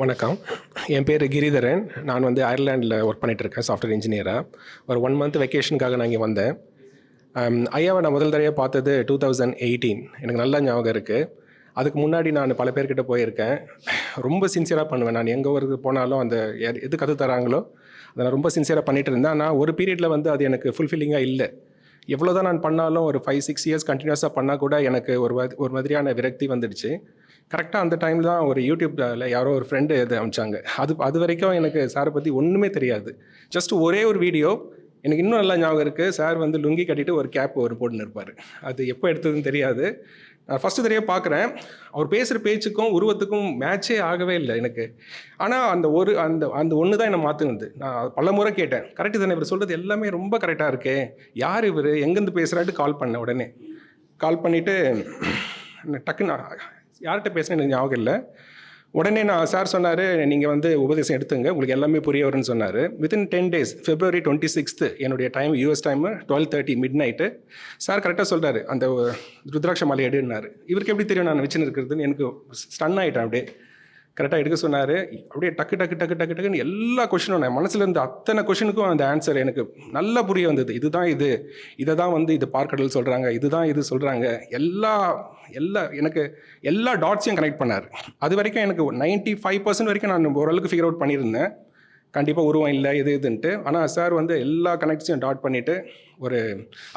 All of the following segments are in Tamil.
வணக்கம். என் பேர் கிரிதரன். நான் வந்து அயர்லாண்டில் ஒர்க் பண்ணிகிட்டு இருக்கேன் சாஃப்ட்வேர் இன்ஜினியராக ஒரு ஒன் மந்த் வெக்கேஷனுக்காக நான் இங்கே வந்தேன். ஐயாவை நான் முதல் தடவையாக பார்த்தது டூ தௌசண்ட் எயிட்டீன் எனக்கு நல்ல ஞாபகம் இருக்குது அதுக்கு முன்னாடி நான் பல பேர்கிட்ட போயிருக்கேன். ரொம்ப சின்சியராக பண்ணுவேன். நான் எங்கே ஒரு போனாலும் அந்த எது கற்று தராங்களோ அதை நான் ரொம்ப சின்சியராக பண்ணிகிட்டு இருந்தேன். ஆனால் ஒரு பீரியடில் வந்து அது எனக்கு ஃபுல்ஃபில்லிங்காக இல்லை. எவ்வளோ தான் நான் பண்ணாலும் ஒரு ஃபைவ் சிக்ஸ் இயர்ஸ் கண்டினியூஸாக பண்ணால் கூட எனக்கு ஒரு ஒரு மாதிரியான விரக்தி வந்துடுச்சு. கரெக்டாக அந்த டைம் தான் ஒரு யூடியூப்பில் யாரோ ஒரு ஃப்ரெண்டு இது அமிச்சாங்க. அது அது வரைக்கும் எனக்கு சாரை பற்றி ஒன்றுமே தெரியாது. ஜஸ்ட் ஒரே ஒரு வீடியோ எனக்கு இன்னும் நல்லா ஞாபகம் இருக்குது சார் வந்து லுங்கி கட்டிட்டு ஒரு கேப் ஒரு போட்டுன்னு இருப்பார். அது எப்போ எடுத்ததுன்னு தெரியாது. நான் ஃபஸ்ட்டு தெரிய பார்க்குறேன் அவர் பேசுகிற பேச்சுக்கும் உருவத்துக்கும் மேட்சே ஆகவே இல்லை எனக்கு. ஆனால் அந்த ஒரு அந்த அந்த ஒன்று தான் என்னை மாற்றுனது நான் பல முறை கேட்டேன். கரெக்டு தானே இவர் சொல்கிறது எல்லாமே ரொம்ப கரெக்டாக இருக்கே. யார் இவர்? எங்கேருந்து பேசுகிறாட்டு கால் பண்ணேன் உடனே. கால் பண்ணிவிட்டு டக்குன்னு யார்கிட்ட பேசினேன் எனக்கு ஞாபகம் இல்லை. உடனே நான் சார் சொன்னார் நீங்கள் வந்து உபதேசம் எடுத்துங்க உங்களுக்கு எல்லாமே புரிய வரும்னு சொன்னார். Within ten days February twenty sixth என்னுடைய time US time twelve thirty midnight sir கரெக்டாக சொல்கிறார் அந்த ருத்ராட்ச மாலை எடுன்னாரு. இவருக்கு எப்படி தெரியும் நான் வச்சுன்னு இருக்கிறதுன்னு எனக்கு ஸ்டன் ஆகிட்டேன் அப்படியே. கரெக்டாக எடுக்க சொன்னார். அப்படியே டக்கு டக்கு டக்கு டக்கு டக்குன்னு எல்லா கொஷினும் நான் மனசில் இருந்த அத்தனை கொஷினுக்கும் அந்த ஆன்சர் எனக்கு நல்லா புரிய வந்தது. இதுதான் இது. இதை தான் வந்து இது பார்க்கடல் சொல்கிறாங்க இதுதான் இது சொல்கிறாங்க எல்லா எல்லா எனக்கு எல்லா டாட்ஸையும் கனெக்ட் பண்ணார். அது வரைக்கும் எனக்கு நைன்ட்டி ஃபைவ் பர்சன்ட் வரைக்கும் நான் ஓரளவுக்கு ஃபிகர் அவுட் பண்ணியிருந்தேன். கண்டிப்பாக உருவம் இல்லை இது இதுன்ட்டு. ஆனால் சார் வந்து எல்லா கனெக்ட்ஸையும் டாட் பண்ணிவிட்டு ஒரு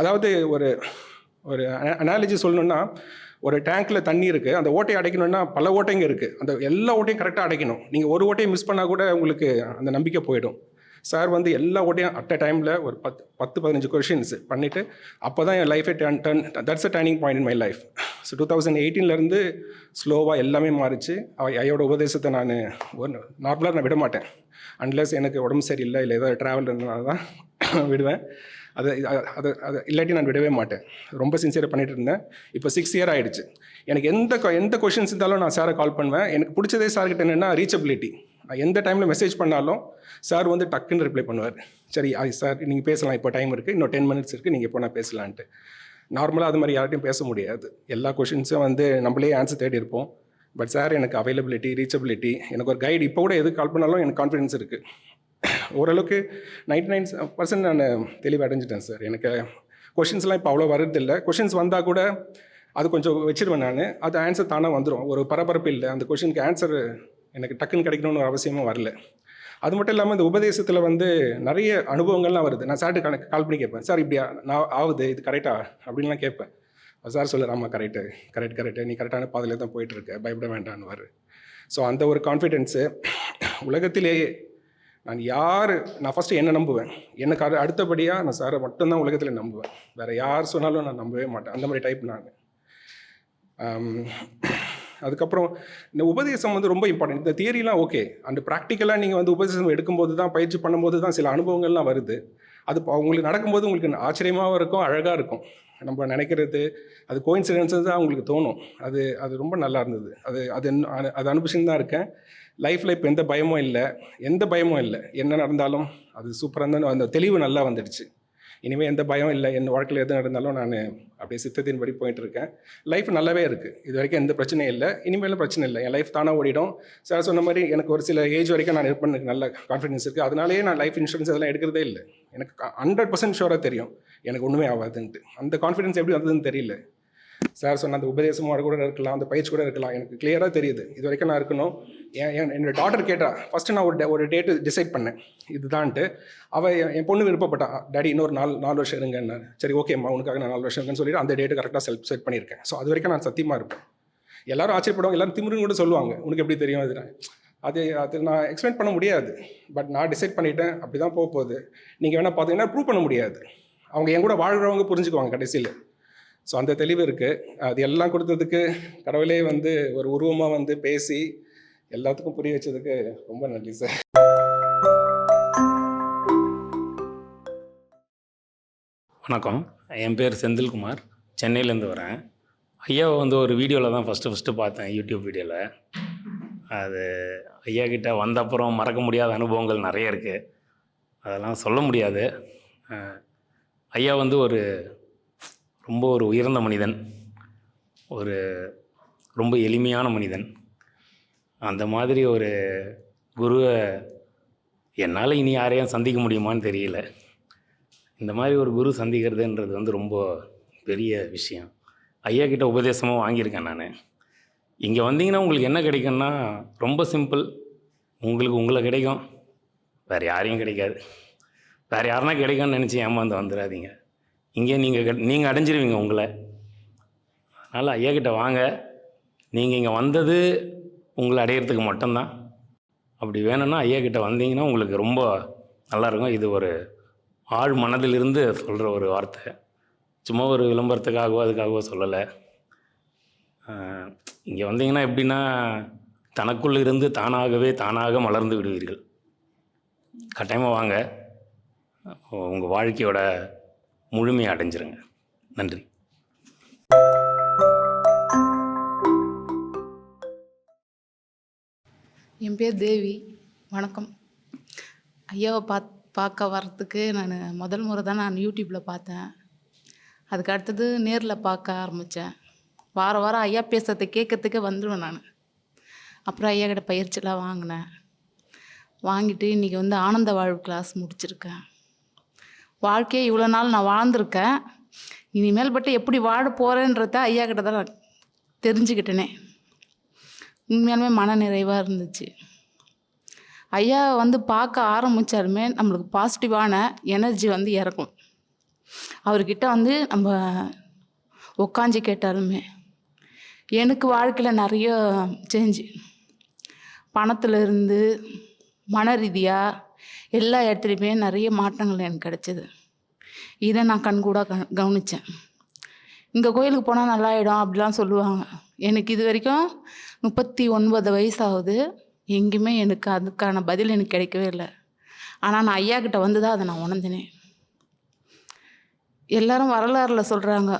அதாவது ஒரு ஒரு அனாலஜி சொல்லணுன்னா ஒரு டேங்க்கில் தண்ணி இருக்குது அந்த ஓட்டையை அடைக்கணும்னா பல ஓட்டைங்க இருக்குது அந்த எல்லா ஓட்டையும் கரெக்டாக அடைக்கணும். நீங்கள் ஒரு ஓட்டையை மிஸ் பண்ணால் கூட உங்களுக்கு அந்த நம்பிக்கை போயிடும். சார் வந்து எல்லா ஓட்டையும் அட் அ டைமில் ஒரு பத்து பத்து பதினஞ்சு கொஷின்ஸ் பண்ணிவிட்டு அப்போ தான் என் லைஃபை turn turn that's a turning point in my life so two thousand எயிட்டீன்லேருந்து ஸ்லோவாக எல்லாமே மாறிச்சு. ஐயோட உபதேசத்தை நான் ஒரு நார்மலாக நான் விட மாட்டேன். அன்லெஸ் எனக்கு உடம்பு சரியில்லை இல்லை ஏதாவது ட்ராவல் இருந்ததுனால தான் விடுவேன். அதை அதை அதை இல்லாட்டி நான் விடவே மாட்டேன். ரொம்ப சின்சியராக பண்ணிட்டு இருந்தேன். இப்போ சிக்ஸ் இயர் ஆயிடுச்சு. எனக்கு எந்த கொ- எந்த கொஷின்ஸ் இருந்தாலும் நான் சாரை கால் பண்ணுவேன். எனக்கு பிடிச்சதே சார்கிட்ட என்னென்னா ரீச்சபிலிட்டி நான் எந்த டைமில் மெசேஜ் பண்ணாலும் சார் வந்து டக்குன்னு ரிப்ளை பண்ணுவார். சரி சார் நீங்கள் பேசலாம். இப்போ டைம் இருக்குது இன்னும் டென் மினிட்ஸ் இருக்குது நீங்கள் இப்போ நான் பேசலான்ட்டு. நார்மலாக அது மாதிரி யார்ட்டையும் பேச முடியாது. எல்லா கொஷின்ஸும் வந்து நம்மளே ஆன்சர் தேடி இருப்போம். பட் சார் எனக்கு அவைலபிலிட்டி ரீச்சபிலிட்டி எனக்கு ஒரு கைடு இப்போ கூட எது கால் பண்ணாலும் எனக்கு கான்ஃபிடன்ஸ் இருக்குது ஓரளவுக்கு நைன்டி நைன் பர்சன்ட் நான் தெளிவு அடைஞ்சிட்டேன் சார். எனக்கு கொஷின்ஸ்லாம் இப்போ அவ்வளோ வர்றதில்லை. கொஷின்ஸ் வந்தால் கூட அது கொஞ்சம் வச்சிருவேன் நான். அது ஆன்சர் தானாக வந்துடும் ஒரு பரபரப்பு இல்லை. அந்த கொஷினுக்கு ஆன்சர் எனக்கு டக்குன்னு கிடைக்கணும்னு ஒரு அவசியமும் வரல. அது மட்டும் இல்லாமல் இந்த உபதேசத்தில் வந்து நிறைய அனுபவங்கள்லாம் வருது. நான் சார்ட்டு கணக்கு கால் பண்ணி கேட்பேன். சார் இப்படி நான் ஆகுது. இது கரெக்டா அப்படின்லாம் கேட்பேன். சார் சொல்லுற ஆமாம் கரெக்டு கரெக்ட் கரெக்டு நீ கரெக்டான பாதையில் தான் போயிட்டுருக்க பயப்பட வேண்டான்னு ஸோ அந்த ஒரு கான்ஃபிடென்ஸு உலகத்திலேயே நான் யார் நான் ஃபஸ்ட்டு என்ன நம்புவேன்? எனக்கு அது அடுத்தபடியாக நான் சாரை மட்டும்தான் உலகத்தில் நம்புவேன். வேறு யார் சொன்னாலும் நான் நம்பவே மாட்டேன். அந்த மாதிரி டைப் நான். அதுக்கப்புறம் இந்த உபதேசம் வந்து ரொம்ப இம்பார்ட்டன்ட் இந்த தியரிலாம் ஓகே அண்ட் ப்ராக்டிக்கலாக நீங்கள் வந்து உபதேசம் எடுக்கும்போது தான் பயிற்சி பண்ணும்போது தான் சில அனுபவங்கள்லாம் வருது. அது இப்போ உங்களுக்கு நடக்கும்போது உங்களுக்கு ஆச்சரியமாகவும் இருக்கும் அழகாக இருக்கும். நம்ம நினைக்கிறது அது கோயின்சிடென்ஸஸ் தான் உங்களுக்கு தோணும். அது அது ரொம்ப நல்லா இருந்தது. அது அது அது- அது அனுபவிச்சுன்னு தான் இருக்கேன். லைஃப்பில் இப்போ எந்த பயமும் இல்லை. எந்த பயமும் இல்லை. என்ன நடந்தாலும் அது சூப்பராக இருந்தாலும் அந்த தெளிவு நல்லா வந்துடுச்சு. இனிமேல் எந்த பயம் இல்லை. என் வாழ்க்கையில் எது நடந்தாலும் நான் அப்படியே சித்தத்தின்படி போயிட்டு இருக்கேன் லைஃப் நல்லாவே இருக்குது இது வரைக்கும் எந்த பிரச்சனையும் இல்லை. இனிமேலும் பிரச்சனை இல்லை. என் லைஃப் தானாக ஓடிடும். சார் சொன்ன மாதிரி எனக்கு ஒரு சில ஏஜ் வரைக்கும் நான் இருப்பேன் நல்ல கான்ஃபிடன்ஸ் இருக்குது அதனாலேயே நான் லைஃப் இன்சூரன்ஸ் அதெல்லாம் எடுக்கிறதே இல்லை. எனக்கு ஹண்ட்ரட் பர்சன்ட் ஷோராக தெரியும். எனக்கு ஒன்றுமே ஆகாதுன்ட்டு. அந்த கான்ஃபிடன்ஸ் எப்படி வந்ததுன்னு தெரியல. சார் சொன்ன அந்த உபதேசமோட கூட இருக்கலாம் அந்த பயிற்சி கூட இருக்கலாம். எனக்கு கிளியராக தெரியுது. இது வரைக்கும் நான் இருக்கணும். என் என்னோடய என்னோட டாட்டர் கேட்டா ஃபஸ்ட்டு நான் ஒரு டே- ஒரு டேட்டு டிசைட் பண்ணேன். இதுதான்ட்டு. அவள் என் என் பொண்ணு விருப்பப்பட்டா டாடி இன்னொரு நாலு நாலு வருஷம் இருங்கன்னு. சரி ஓகேம்மா உனக்காக நான் நாலு வருஷம் இருக்கேன்னு சொல்லிட்டு அந்த டேட்டு கரெக்டாக செல் செட் பண்ணியிருக்கேன். ஸோ அது வரைக்கும் நான் சத்தியமாக இருப்பேன். எல்லாரும் ஆச்சரியப்படுவாங்க எல்லாரும் திமிருன்னு கூட சொல்லுவாங்க. உனக்கு எப்படி தெரியும் அது அது அது நான் எக்ஸ்பிளைன் பண்ண முடியாது. பட் நான் டிசைட் பண்ணிட்டேன். அப்படி தான் போக போகுது நீங்கள் வேணால் பார்த்தீங்கன்னா ப்ரூவ் பண்ண முடியாது. அவங்க என் கூட வாழ்கிறவங்க புரிஞ்சுக்குவாங்க கடைசியில். ஸோ அந்த தெளிவு இருக்குது அது எல்லாம் கொடுத்ததுக்கு கடவுளே வந்து ஒரு உருவமாக வந்து பேசி எல்லாத்துக்கும் புரிய வச்சதுக்கு ரொம்ப நன்றி சார் வணக்கம். என் பேர் செந்தில்குமார். சென்னையிலேருந்து வரேன். ஐயாவை வந்து ஒரு வீடியோவில் தான் ஃபஸ்ட்டு ஃபஸ்ட்டு பார்த்தேன் யூடியூப் வீடியோவில் அது ஐயா கிட்டே வந்த அப்புறம் மறக்க முடியாத அனுபவங்கள் நிறைய இருக்குது அதெல்லாம் சொல்ல முடியாது. ஐயா வந்து ஒரு ரொம்ப ஒரு உயர்ந்த மனிதன். ஒரு ரொம்ப எளிமையான மனிதன். அந்த மாதிரி ஒரு குருவை என்னால் இனி யாரையும் சந்திக்க முடியுமான்னு தெரியல. இந்த மாதிரி ஒரு குரு சந்திக்கிறதுன்றது வந்து ரொம்ப பெரிய விஷயம். ஐயா கிட்ட உபதேசமும் வாங்கியிருக்கேன் நான். இங்கே வந்தீங்கன்னா உங்களுக்கு என்ன கிடைக்கும்னா ரொம்ப சிம்பிள். உங்களுக்கு உங்களை கிடைக்கும். வேறு யாரையும் கிடைக்காது. வேறு யாருனா கிடைக்கும்னு நினச்சி ஏமாந்து வந்துடாதீங்க இங்கே நீங்கள் நீங்கள் அடைஞ்சிருவீங்க உங்களை. அதனால் ஐயா கிட்ட வாங்க. நீங்கள் இங்கே வந்தது உங்களை அடையிறதுக்கு மட்டும்தான். அப்படி வேணும்னா ஐயா கிட்ட வந்தீங்கன்னா உங்களுக்கு ரொம்ப நல்லாயிருக்கும் இது ஒரு ஆழ் மனதிலிருந்து சொல்கிற ஒரு வார்த்தை. சும்மா ஒரு விளம்பரத்துக்காகவோ அதுக்காகவோ சொல்லலை. இங்கே வந்தீங்கன்னா எப்படின்னா தனக்குள் இருந்து தானாகவே தானாக மலர்ந்து விடுவீர்கள். கட்டாயமாக வாங்க. உங்கள் வாழ்க்கையோட முழுமை அடைஞ்சிருங்க நன்றி. என் பேர் தேவி. வணக்கம். ஐயாவை பாத் பார்க்க வர்றதுக்கு நான் முதல் முறை தான் நான் யூடியூப்பில் பார்த்தேன். அதுக்கு அடுத்தது நேரில் பார்க்க ஆரம்பித்தேன் வார வாரம் ஐயா பேசுறதை கேட்கறதுக்கே வந்துடுவேன் நான். அப்புறம் ஐயா கிட்ட பயிற்சிலாம் வாங்கினேன். வாங்கிட்டு இன்றைக்கி வந்து ஆனந்த வாழ்வு கிளாஸ் முடிச்சிருக்கேன். வாழ்க்கையை இவ்வளோ நாள் நான் வாழ்ந்திருக்கேன். இனிமேல் பட்டு எப்படி வாழ போகிறேன்றத ஐயா கிட்ட தான் நான் தெரிஞ்சுக்கிட்டேனே. உண்மையாலுமே மன நிறைவாக இருந்துச்சு. ஐயா வந்து பார்க்க ஆரம்பித்தாலுமே நம்மளுக்கு பாசிட்டிவான எனர்ஜி வந்து இறக்கும். அவர்கிட்ட வந்து நம்ம உக்காஞ்சி கேட்டாலுமே எனக்கு வாழ்க்கையில் நிறைய சேஞ்சு பணத்துலேருந்து மன ரீதியாக எல்லா இடத்துலையுமே நிறைய மாற்றங்கள் எனக்கு கிடைச்சிது. இதை நான் கண்கூடாக க கவனித்தேன் இங்கே கோயிலுக்கு போனால் நல்லா ஆகிடும் அப்படிலாம் சொல்லுவாங்க. எனக்கு இது வரைக்கும் முப்பத்தி ஒன்பது வயசாகுது. எங்கேயுமே எனக்கு அதுக்கான பதில் எனக்கு கிடைக்கவே இல்லை. ஆனால் நான் ஐயா கிட்ட வந்து தான் அதை நான் உணர்ந்தினேன். எல்லாரும் வரலாறில் சொல்கிறாங்க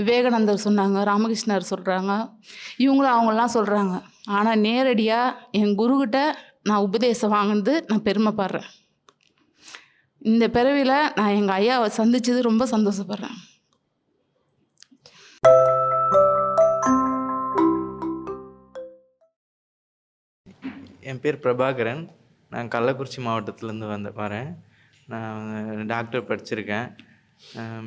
விவேகானந்தர் சொன்னாங்க ராமகிருஷ்ணர் சொல்கிறாங்க இவங்களும் அவங்களாம் சொல்கிறாங்க ஆனால் நேரடியாக என் குருக்கிட்ட நான் உபதேசம் வாங்கினது நான் பெருமைப்படுறேன். இந்த பிறவியில் நான் எங்கள் ஐயாவை சந்தித்தது ரொம்ப சந்தோஷப்படுறேன். என் பேர் பிரபாகரன். நான் கள்ளக்குறிச்சி மாவட்டத்துலேருந்து வந்து வரேன். நான் டாக்டர் படிச்சிருக்கேன்.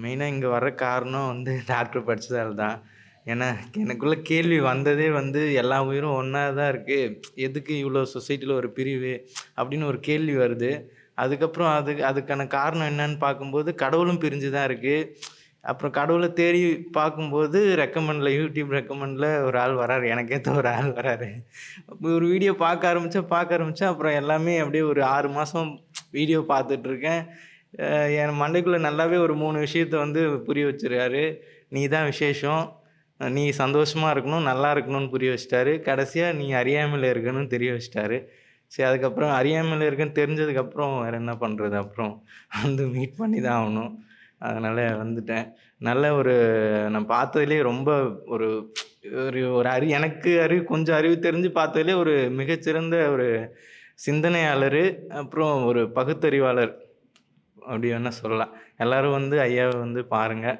மெயினாக இங்கே வர காரணம் வந்து டாக்டர் படித்ததால் தான். ஏன்னா எனக்குள்ள கேள்வி வந்ததே வந்து எல்லா உயிரும் ஒன்றா தான் இருக்குது எதுக்கு இவ்வளோ சொசைட்டியில் ஒரு பிரிவு அப்படின்னு ஒரு கேள்வி வருது. அதுக்கப்புறம் அதுக்கு அதுக்கான காரணம் என்னன்னு பார்க்கும்போது கடவுளும் பிரிஞ்சு தான் இருக்குது அப்புறம் கடவுளை தேடி பார்க்கும்போது ரெக்கமெண்டில் யூடியூப் ரெக்கமெண்டில் ஒரு ஆள் வராரு. எனக்கேற்ற ஒரு ஆள் வராரு. அப்போ ஒரு வீடியோ பார்க்க ஆரம்பித்தா பார்க்க ஆரம்பித்தா அப்புறம் எல்லாமே அப்படியே ஒரு ஆறு மாதம் வீடியோ பார்த்துட்ருக்கேன். என் மண்டைக்குள்ளே நல்லாவே ஒரு மூணு விஷயத்த வந்து புரிய வச்சிருக்காரு. நீ தான் விசேஷம். நீ சந்தோஷமாக இருக்கணும் நல்லா இருக்கணும்னு புரிய வச்சிட்டாரு. கடைசியாக நீ அறியாமையில் இருக்கணும்னு தெரிய வச்சிட்டாரு. சரி அதுக்கப்புறம் அறியாமையில் இருக்குன்னு தெரிஞ்சதுக்கப்புறம் வேறு என்ன பண்ணுறது அப்புறம் வந்து மீட் பண்ணி தான் ஆகணும். அதனால் வந்துட்டேன். நல்ல ஒரு நான் பார்த்ததுலேயே ரொம்ப ஒரு ஒரு ஒரு அறி எனக்கு அறிவு கொஞ்சம் அறிவு தெரிஞ்சு பார்த்ததுலே ஒரு மிகச்சிறந்த ஒரு சிந்தனையாளர் அப்புறம் ஒரு பகுத்தறிவாளர் அப்படி வேணால் சொல்லலாம். எல்லோரும் வந்து ஐயாவை வந்து பாருங்கள்